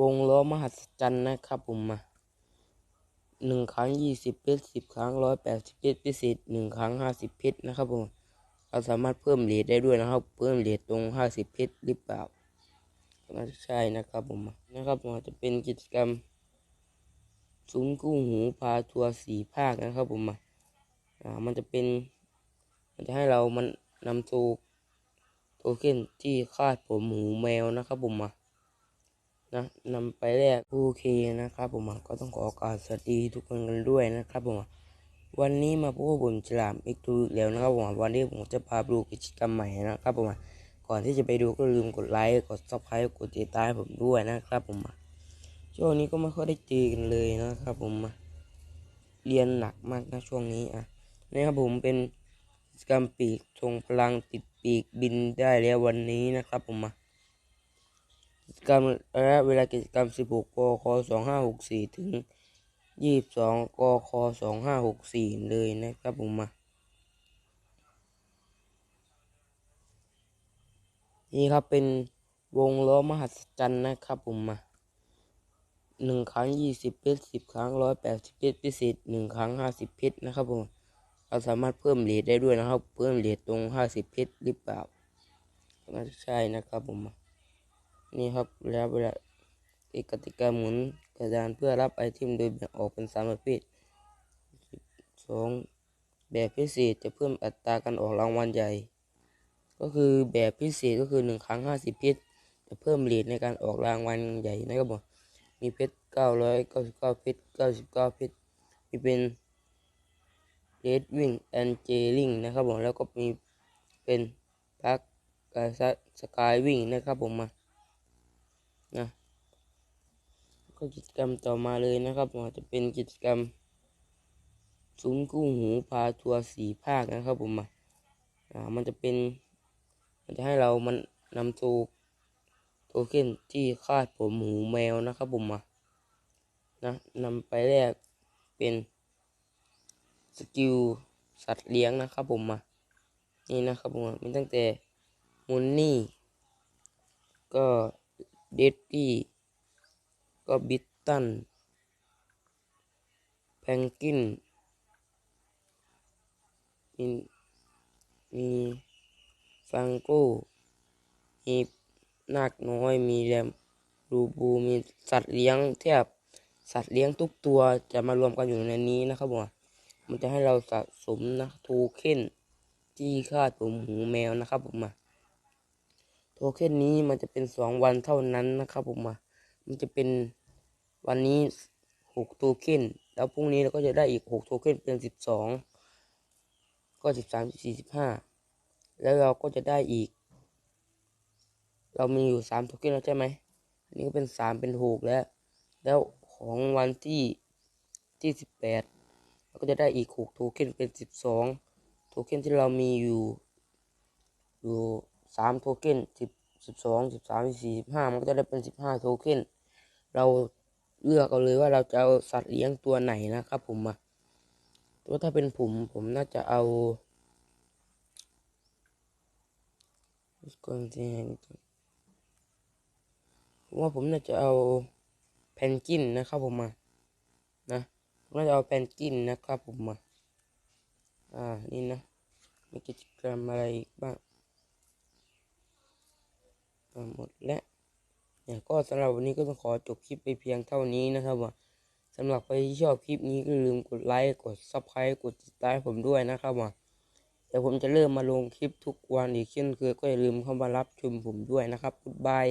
วงล้อมหัศจรรย์นะครับผมมาหนึ่งครั้งยี่สิบเพชรสิบครั้งร้อยแปดสิบเพชรพิเศษหนึ่งครั้งห้าสิบเพชรนะครับผมเราสามารถเพิ่มเลทได้ด้วยนะครับ เพิ่มเลทตรงห้าสิบเพชรหรือเปล่าน่าจะใช่นะครับผมนะครับผมจะเป็นกิจกรรมศูนย์กู้หูพาทัวร์สี่ภาคนะครับผมอ่ามันจะเป็นมันจะให้เรามันนำโทโทเค็นที่คาดผมหูแมวนะครับผมมา นะนำไปแลกโอเคนะครับผมก็ต้องขอการสวัสดีทุกคนกันด้วยนะครับผมวันนี้มาพบกับผมฉลามอีกตัวแล้วนะครับผมวันนี้ผมจะพาไปดูกิจกรรมใหม่นะครับผมก่อนที่จะไปดูก็ลืมกดไลค์กดซับสไครต์กดติดตามผมด้วยนะครับผมช่วงนี้ก็ไม่ค่อยได้เจอกันเลยนะครับผมเรียนหนักมากนะช่วงนี้อะนี่ครับผมเป็นกิจกรรมปีกทรงพลังติดปีกบินได้แล้ววันนี้นะครับผมอะ กิจกรรมระยะเวลากิจกรรม 16 กค 2564 ถึง 22 กค 2564 เลยนะครับผมมานี่ครับเป็นวงล้อมหัศจรรย์นะครับผมมาหนึ่งครั้ง20เพชร10ครั้ง180เพชรพิเศษ1ครั้ง50เพชรนะครับผมเราสามารถเพิ่มเลทได้ด้วยนะครับ เพิ่มเลทตรง50เพชรหรือเปล่าน่าจะใช่นะครับผมมา นี่ครับแล้วเวลาอีกกติกาหมุนกระดานเพื่อรับไอเทมโดยแบ่งออกเป็นสามประเภทสองแบบพิเศษจะเพิ่มอัตราการออกรางวัลใหญ่ ก็คือแบบพิเศษก็คือหนึ่งครั้งห้าสิบเพชรจะเพิ่มเลทในการออกรางวัลใหญ่นะครับผมมีเพชรเก้าร้อยเก้าสิบเก้าเพชรเก้าสิบเก้าเพชรมีเป็นเรดวิ่งแอนเจลิงนะครับผมแล้วก็มีเป็นพักกาสกายวิ่งนะครับผมมา นะก็กิจกรรมต่อมาเลยนะครับผมจะเป็นกิจกรรมศูนย์กู้หูพาทัวร์สี่ภาคนะครับผมอะอ่ามันจะเป็น มันจะให้เรามันนำโทโทเค็นที่คาดผมหูแมวนะครับผมอะนะนำไปแลกเป็นสกิลสัตว์เลี้ยงนะครับผมอะนี่นะครับผมอะมีตั้งแต่มุนนี่ ก็ เดดดี้ก็บิตันแพงกินมีมีฟังโก้มีนาคน้อยมีแรมรูบูมีสัตว์เลี้ยงแทบสัตว์เลี้ยงทุกตัวจะมารวมกันอยู่ในนี้นะครับผมมันจะให้เราสะสมนะโทเค็นที่คาดผมหูแมวนะครับผมมา โทเค็นนี้มันจะเป็นสองวันเท่านั้นนะครับผมมามันจะเป็นวันนี้หกโทเค็นแล้วพรุ่งนี้เราก็จะได้อีกหกโทเค็นเป็นสิบสองก็สิบสามสิบสี่สิบห้าแล้วเราก็จะได้อีก เรามีอยู่สามโทเค็นแล้วใช่ไหมอันนี้ก็เป็นสามเป็นหกแล้ว แล้วของวันที่ที่สิบแปดเราก็จะได้อีกหกโทเค็นเป็นสิบสองโทเค็นที่เรามีอยู่อยู่ สามโทเค็นสิบสิบสองสิบสามสิบสี่สิบห้ามันก็จะได้เป็นสิบห้าโทเค็นเราเลือกเอาเลยว่าเราจะเอาสัตว์เลี้ยงตัวไหนนะครับผมอะตัวถ้าเป็นผมผมน่าจะเอาก่อนที่ผมว่าผมน่าจะเอาแพนกินนะครับผมมานะผมน่าจะเอาแพนกินนะครับผมมาอ่านี่นะมีกิจกรรมอะไรบ้าง หมดแล้วเนี่ยก็สำหรับวันนี้ก็ต้องขอจบคลิปไปเพียงเท่านี้นะครับว่าสำหรับใครที่ชอบคลิปนี้ก็ลืมกดไลค์กดซับสไครต์กดติดตามผมด้วยนะครับว่าเดี๋ยวผมจะเริ่มมาลงคลิปทุกวันอีกเช่นเคยก็อย่าลืมเข้ามารับชมผมด้วยนะครับบ๊ายบาย